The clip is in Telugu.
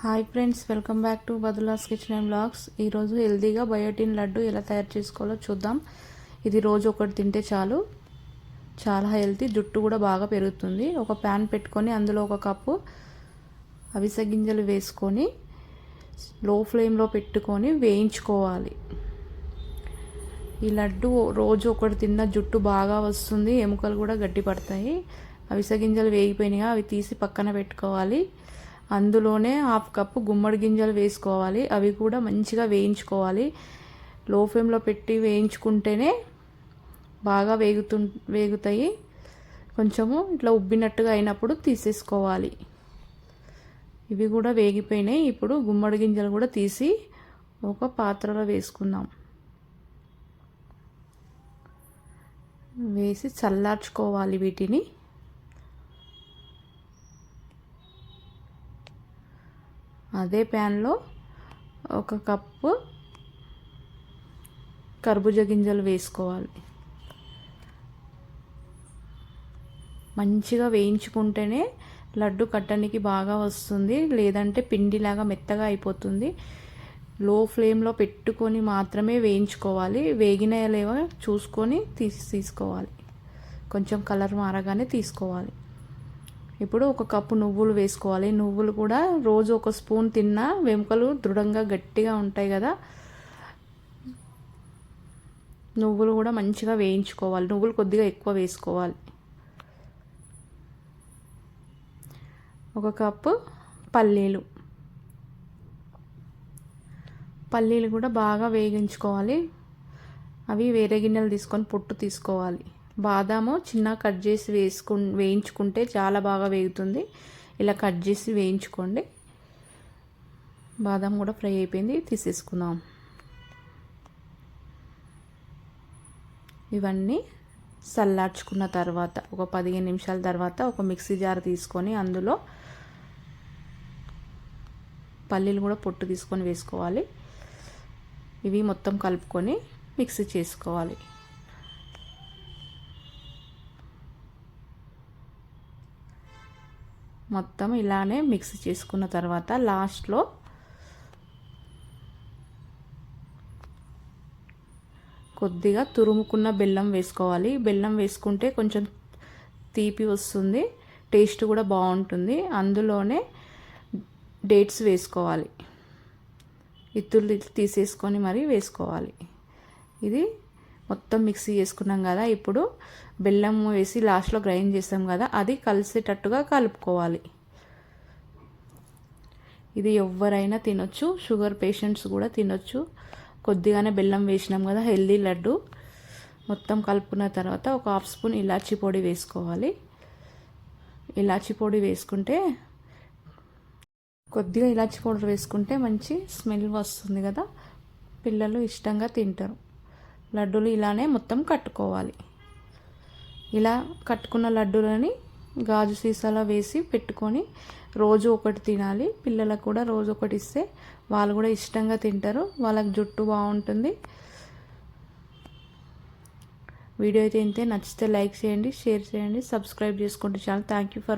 Hi friends welcome back to బదులాస్ kitchen and blogs. ఈరోజు హెల్తీగా బయోటిన్ లడ్డు ఎలా తయారు చేసుకోవాలో చూద్దాం. ఇది రోజు ఒకటి తింటే చాలు. చాలా హెల్తీ జుట్టు కూడా బాగా పెరుగుతుంది. ఒక ప్యాన్ పెట్టుకొని అందులో ఒక కప్పు అవిసె గింజలు వేసుకొని లో ఫ్లేమ్లో పెట్టుకొని వేయించుకోవాలి. ఈ లడ్డు రోజు ఒకటి తిన్న జుట్టు బాగా వస్తుంది ఎముకలు కూడా గట్టి పడతాయి అవిసె గింజలు వేగిపోయినాయి అవి తీసి పక్కన పెట్టుకోవాలి. అందులోనే హాఫ్ కప్పు గుమ్మడి గింజలు వేసుకోవాలి. అవి కూడా మంచిగా వేయించుకోవాలి. లో ఫ్లేమ్లో పెట్టి వేయించుకుంటేనే బాగా వేగుతు వేగుతాయి. కొంచెము ఇట్లా ఉబ్బినట్టుగా అయినప్పుడు తీసేసుకోవాలి. ఇవి కూడా వేగిపోయినాయి. ఇప్పుడు గుమ్మడి గింజలు కూడా తీసి ఒక పాత్రలో వేసుకుందాం. వేసి చల్లార్చుకోవాలి వీటిని. అదే ప్యాన్లో ఒక కప్పు కర్బూజ గింజలు వేసుకోవాలి. మంచిగా వేయించుకుంటేనే లడ్డు కట్టనికి బాగా వస్తుంది. లేదంటే పిండిలాగా మెత్తగా అయిపోతుంది. లో ఫ్లేమ్లో పెట్టుకొని మాత్రమే వేయించుకోవాలి. వేగిన లేవా చూసుకొని తీసి తీసుకోవాలి. కొంచెం కలర్ మారగానే తీసుకోవాలి. ఇప్పుడు ఒక కప్పు నువ్వులు వేసుకోవాలి. నువ్వులు కూడా రోజు ఒక స్పూన్ తిన్నా వెముకలు దృఢంగా గట్టిగా ఉంటాయి కదా. నువ్వులు కూడా మంచిగా వేయించుకోవాలి. నువ్వులు కొద్దిగా ఎక్కువ వేసుకోవాలి. ఒక కప్పు పల్లీలు. పల్లీలు కూడా బాగా వేగించుకోవాలి. అవి వేరే గిన్నెలు తీసుకొని పొట్టు తీసుకోవాలి. బాదాము చిన్న కట్ చేసి వేసుకు వేయించుకుంటే చాలా బాగా వేగుతుంది. ఇలా కట్ చేసి వేయించుకోండి. బాదాం కూడా ఫ్రై అయిపోయింది. తీసేసుకుందాం. ఇవన్నీ చల్లార్చుకున్న తర్వాత ఒక పదిహేను నిమిషాల తర్వాత ఒక మిక్సీ జార్ తీసుకొని అందులో పల్లీలు కూడా పొట్టు తీసుకొని వేసుకోవాలి. ఇవి మొత్తం కలుపుకొని మిక్సీ చేసుకోవాలి. మొత్తం ఇలానే మిక్స్ చేసుకున్న తర్వాత లాస్ట్లో కొద్దిగా తురుముకున్న బెల్లం వేసుకోవాలి. బెల్లం వేసుకుంటే కొంచెం తీపి వస్తుంది టేస్ట్ కూడా బాగుంటుంది. అందులోనే డేట్స్ వేసుకోవాలి. ఇత్తులు తీసేసుకొని మరీ వేసుకోవాలి. ఇది మొత్తం మిక్సీ చేసుకున్నాం కదా. ఇప్పుడు బెల్లం వేసి లాస్ట్లో గ్రైండ్ చేస్తాం కదా. అది కలిసేటట్టుగా కలుపుకోవాలి. ఇది ఎవరైనా తినొచ్చు. షుగర్ పేషెంట్స్ కూడా తినొచ్చు. కొద్దిగానే బెల్లం వేసినాం కదా హెల్దీ లడ్డు. మొత్తం కలుపుకున్న తర్వాత ఒక హాఫ్ స్పూన్ ఇలాచీ పొడి వేసుకోవాలి. ఇలాచీ పొడి వేసుకుంటే కొద్దిగా ఇలాచి పౌడర్ వేసుకుంటే మంచి స్మెల్ వస్తుంది కదా. పిల్లలు ఇష్టంగా తింటారు. లడ్డూలు ఇలానే మొత్తం కట్టుకోవాలి. ఇలా కట్టుకున్న లడ్డూలని గాజు సీసాలో వేసి పెట్టుకొని రోజు ఒకటి తినాలి. పిల్లలకు కూడా రోజు ఒకటి ఇస్తే వాళ్ళు కూడా ఇష్టంగా తింటారు. వాళ్ళకి జుట్టు బాగుంటుంది. వీడియో అయితే ఇంతే. నచ్చితే లైక్ చేయండి షేర్ చేయండి సబ్స్క్రైబ్ చేసుకోండి చాలా. Thank you for